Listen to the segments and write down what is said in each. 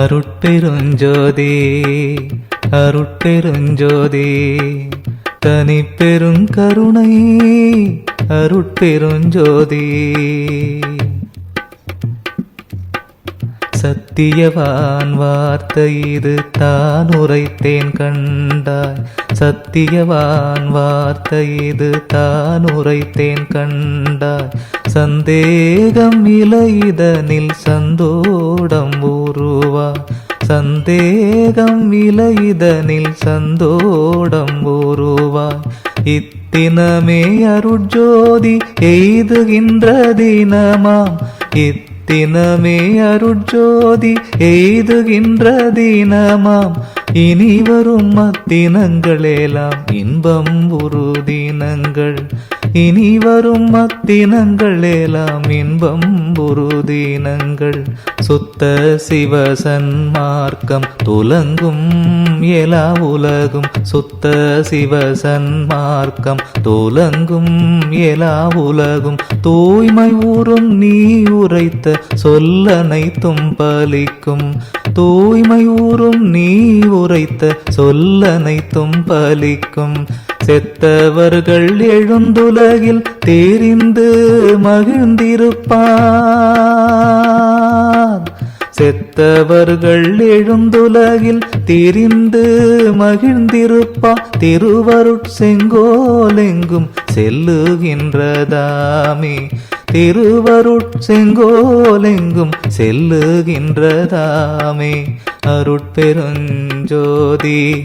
அருட்பெருஞ்சோதி அருட்பெருஞ்சோதி தனி பெரும் கருணை அருட்பெருஞ்சோதி. சத்தியவான் வார்த்தை இது தான் உரைத்தேன் கண்டாய். சத்தியவான் வார்த்தை இது தான் உரைத்தேன் கண்டாய். சந்தேகம் இலைதனில் சந்தோடம் உருவா சந்தேகம் இலைதனில் சந்தோடம் உருவாய் இத்தினமே அருட்ஜோதி எய்துகின்ற தினமாம் இத்தினமே அருட்ஜோதி எய்துகின்ற தினமாம் இனி வரும் அத்தினங்களெல்லாம் இன்பம் ஒரு தினங்கள். இனி வரும் அத்தினங்கள் அத்தினங்களெல்லாம் இன்பம் ஒரு தினங்கள். சுத்த சிவசன்மார்க்கம் துலங்கும் எல்லா உலகும். சுத்த சிவசன்மார்க்கம் துலங்கும் எல்லா உலகும். தூய்மை ஊறும் நீ உரைத்த சொல்லனைத்தும் பலிக்கும். தூய்மை ஊறும் நீ உரைத்த சொல்லனைத்தும் பலிக்கும். செத்தவர்கள் எழுந்துலகில் தெரிந்து மகிழ்ந்திருப்பார். செத்தவர்கள் எழுந்துலகில் திரிந்து மகிழ்ந்திருப்பா திருவருட் செங்கோலெங்கும் செல்லுகின்றதாமே. திருவருட் செங்கோலெங்கும் செல்லுகின்றதாமே. அருட்பெருஞ்சோதி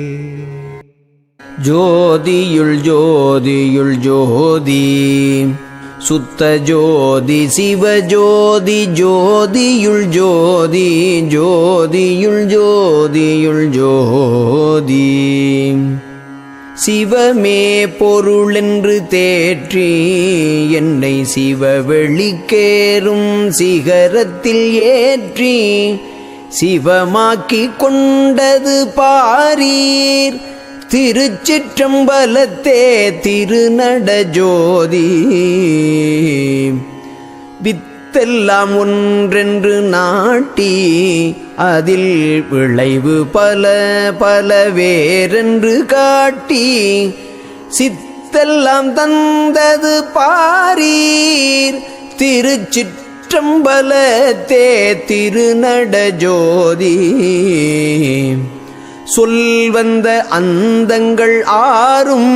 ஜோதியுள் ஜோதியுள் ஜோதி சுத்த ஜோதி சிவஜோதி ஜோதியுள் ஜோதி ஜோதியுள் ஜோதியுள் ஜோதி. சிவமே பொருளென்று தேற்றி என்னை சிவ வெளிக்கேறும் சிகரத்தில் ஏற்றி சிவமாக்கி கொண்டது பாரீர். திருச்சிற்றம்பலத்தே திருநட ஜோதி வித்தெல்லாம் ஒன்றென்று நாட்டி அதில் விளைவு பல பல வேறென்று காட்டி சித்தெல்லாம் தந்தது பாரீர். திருச்சிற்றம்பலத்தே திருநட ஜோதி சொல் வந்த அந்தங்கள் ஆறும்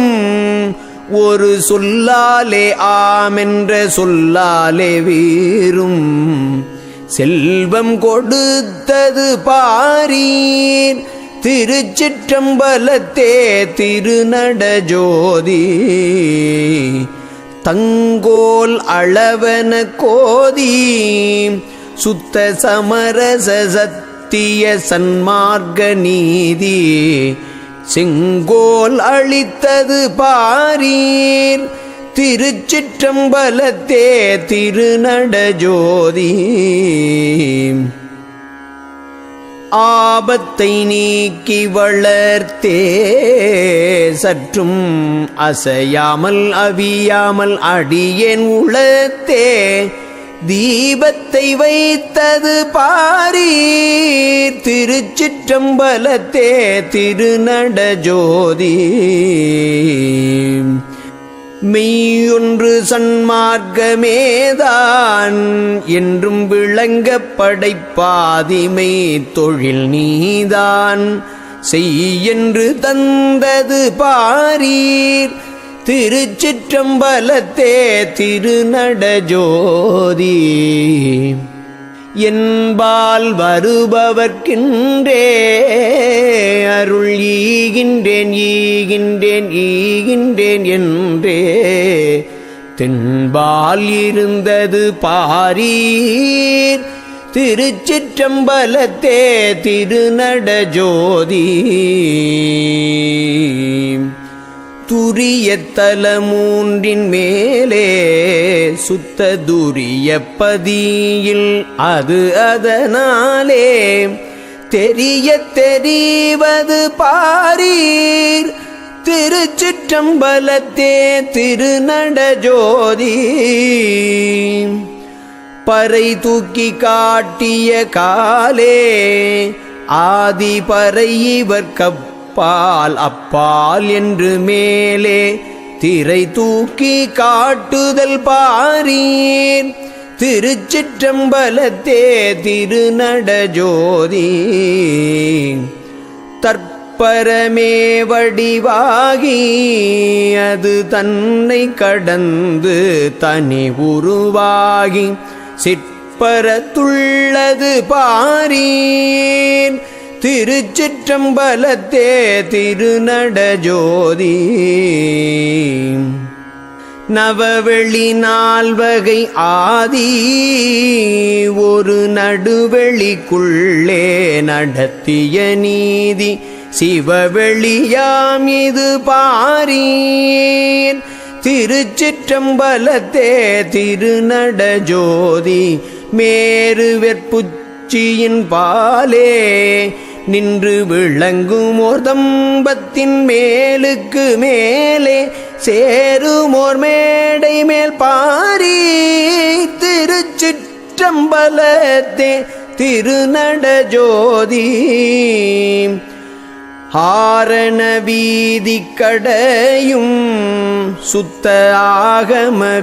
ஒரு சொல்லாலே ஆமென்ற சொல்லாலே வீரும் செல்வம் கொடுத்தது பாரீர் திருச்சிற்றம்பலத்தே திருநட ஜோதி. தங்கோல் அளவன கோதி சுத்த சமரச சத்திய சன்மார்க்க நீதி செங்கோல் அளித்தது பாரீர். திருச்சிற்றம்பலத்தே திருநட ஜோதி. ஆபத்தை நீக்கி வளர்த்தே சற்றும் அசையாமல் அவியாமல் அடியேன் உளத்தே தீபத்தை வைத்தது பாரி. திருச்சிற்றம்பலத்தே திருநட ஜோதி. மெய்யொன்று சன்மார்க்கமேதான் என்றும் விளங்க படைப்பாதிமை தொழில் நீதான். செய்யென்று தந்தது பாரீர். திருச்சிற்றம்பலத்தே திருநட ஜோதி என்பால் வருபவர்க்கின்றே அருள் ஈகின்றேன் ஈகின்றேன் ஈகின்றேன் என்றே. தென்பால் இருந்தது பாரீர் திருச்சிற்றம்பலத்தே திருநடஜோதி. துரிய தலமூன்றின் மேலே சுத்த துரிய பதியில் அது அதனாலே தெரிய தெரிவது பாரீர். திருச்சிற்றம்பலத்தே திருநடஜோதி பறை தூக்கி காட்டிய காலே ஆதி பறை இவர் கப் அப்பால் அப்பால் என்று மேலே திரை தூக்கி காட்டுதல் பாரீர். திருச்சிற்றம்பலத்தே திருநடஜோதி தற்பரமே வடிவாகி அது தன்னை கடந்து தனி உருவாகி. சிற்பரத்துள்ளது பாரீன் திருச்சிற்றம்பலத்தே திருநடஜோதி நவவெளி நால்வகை ஆதி ஒரு நடுவெளிக்குள்ளே நடத்திய நீதி. சிவவெளியாம் இது பாரீன் திருச்சிற்றம்பலத்தே திருநடஜோதி மேரு வெற்புச்சியின் பாலே நின்று விளங்கும் ஓர் தம்பத்தின் மேலுக்கு மேலே சேருமோர் மேடை மேல் பாரி திருச்சிற்றம்பலத்தே திருநட ஜோதி. ஆரண வீதி கடையும் சுத்த ஆகம